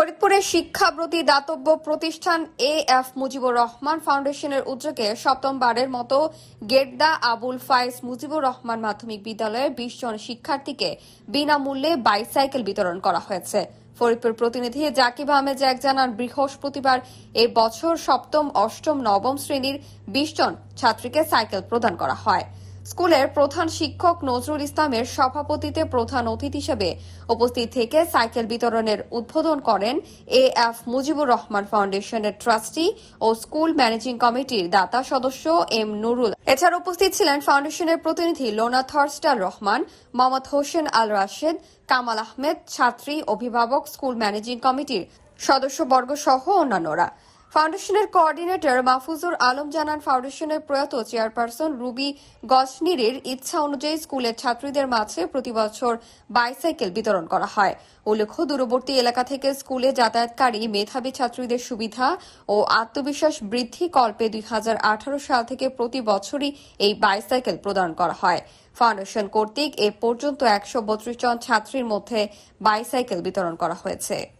ফরিদপুরের শিক্ষাব্রতী দাতব্য প্রতিষ্ঠান এ এফ মুজিবুর রহমান ফাউন্ডেশনের উদ্যোগে সপ্তমবারের মতো গেটদা আবুল ফায়েজ মুজিবুর রহমান মাধ্যমিক বিদ্যালয়ের বিশ জন শিক্ষার্থীকে বিনামূল্যে বাইসাইকেল বিতরণ করা হয়েছে। ফরিদপুর প্রতিনিধি জাকিব আহমেদ জ্যাক জানান, বৃহস্পতিবার এ বছর সপ্তম, অষ্টম, নবম শ্রেণির বিশ জন ছাত্রীকে সাইকেল প্রদান করা হয়। স্কুলের প্রধান শিক্ষক নজরুল ইসলামের সভাপতিতে প্রধান অতিথি হিসেবে উপস্থিত থেকে সাইকেল বিতরণের উদ্বোধন করেন এ এফ মুজিবুর রহমান ফাউন্ডেশনের ট্রাস্টি ও স্কুল ম্যানেজিং কমিটির দাতা সদস্য এম নুরুল। এছাড়া উপস্থিত ছিলেন ফাউন্ডেশনের প্রতিনিধি লোনা থর্স্টার রহমান, মোহাম্মদ হোসেন আল রাশেদ, কামাল আহমেদ, ছাত্রী, অভিভাবক, স্কুল ম্যানেজিং কমিটির সদস্যবর্গ সহ অন্যান্যরা। ফাউন্ডেশনের কোঅর্ডিনেটর মাহফুজুর আলম জানান, ফাউন্ডেশনের প্রয়াত চেয়ারপারসন রুবি গসনিরের ইচ্ছা অনুযায়ী স্কুলের ছাত্রীদের মাঝে প্রতি বছর বাইসাইকেল বিতরণ করা হয়। উল্লেখ্য, দূরবর্তী এলাকা থেকে স্কুলে যাতায়াতকারী মেধাবী ছাত্রীদের সুবিধা ও আত্মবিশ্বাস বৃদ্ধি কল্পে দুই হাজার আঠারো সাল থেকে প্রতি বছরই এই বাইসাইকেল প্রদান করা হয়। ফাউন্ডেশন কর্তৃক এ পর্যন্ত একশো বত্রিশ জন ছাত্রীর মধ্যে বাইসাইকেল বিতরণ করা হয়েছে।